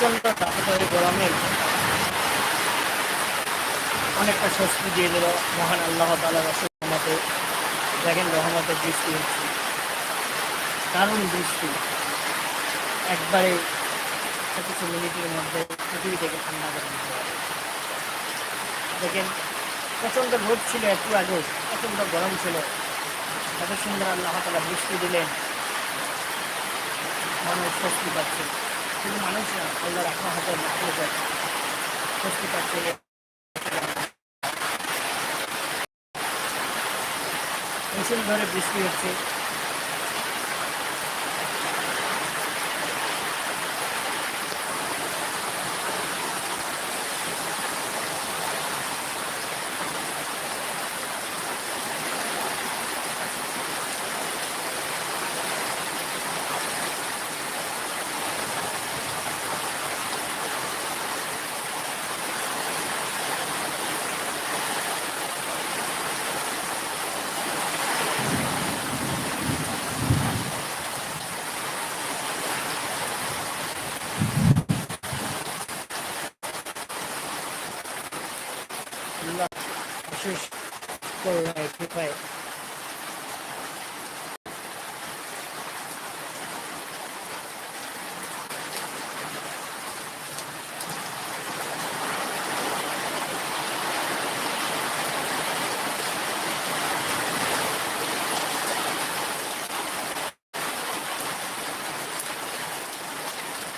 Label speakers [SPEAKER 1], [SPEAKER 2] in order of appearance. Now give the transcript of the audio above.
[SPEAKER 1] প্রচণ্ড তাপদায়ী গরমে অনেকটা স্বস্তি দিয়ে দিল। মহান আল্লাহ তালা রহমতে। দেখেন রহমতের বৃষ্টি হচ্ছে। দারুণ বৃষ্টি একবারে কিছু মিনিটের মধ্যে পৃথিবী থেকে ঠান্ডা হবে। দেখেন, প্রচণ্ড রোদ ছিল একটু আগে প্রচণ্ড গরম ছিল। এত সুন্দর আল্লাহ তালা বৃষ্টি দিলেন। মানুষ স্বস্তি পাচ্ছে। শুধু মানুষ আল্লাহর আপনার হাতে মাথায় যায় স্বস্তি পাচ্ছে ধরে বৃষ্টি হচ্ছে luck. She's going away to play.